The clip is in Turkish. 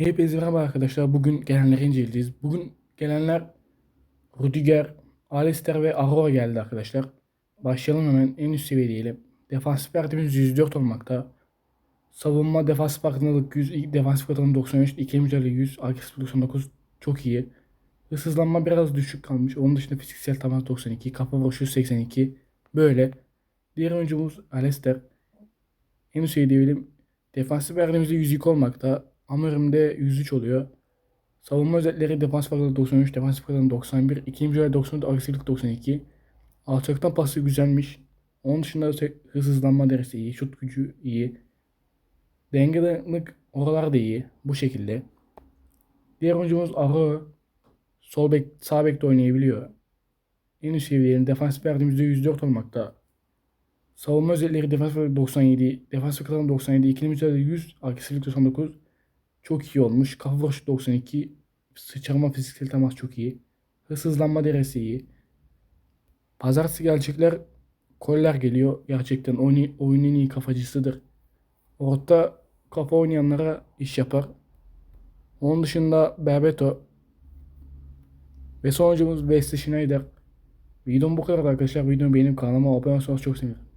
Hepinize merhaba arkadaşlar. Bugün gelenleri inceleyeceğiz. Bugün gelenler Rudiger, Alistair ve Aurora geldi arkadaşlar. Başlayalım hemen en üst seviye diyelim. Defansif verdiğimiz 104 olmakta. Savunma defansif farkındalık 100, defansif katılım 93, ikili mücadele 100, agresif 99 çok iyi. Hırsızlanma biraz düşük kalmış. Onun dışında fiziksel temas 92, kafa vuruşu 82. Böyle. Diğer oyuncumuz Alistair. En üst seviye diyelim. Defansif verdiğimizde 102 olmakta. Amurim'de 103 oluyor. Savunma özellikleri defans farklı 93, defans farklı 91, ikinci mücadele 94, agresiflik 92. Alçaktan pası güzelmiş. Onun dışında se- hızlanma derisi iyi, şut gücü iyi. Dengelik oralar da iyi. Bu şekilde. Diğer oyuncumuz Aro. Sol bek, sağ bekte oynayabiliyor. En üst seviyenin defans verdiğimizde 104 olmakta. Savunma özellikleri defans farklı 97, defans farklı 97, ikili mücadele 100, agresiflik 99. Çok iyi olmuş. Kafa vuruşu 92. Sıçrama fiziksel temas çok iyi. Hırsızlanma deresi iyi. Pazartesi gelecekler. Koller geliyor. Gerçekten oyun, oyunun iyi kafacısıdır. Orta kafa oynayanlara iş yapar. Onun dışında Bebeto. Ve sonucumuz Wesley Schneider. Videom bu kadar arkadaşlar. Videomu beğenip kanalıma abone olursanız çok sevinirim.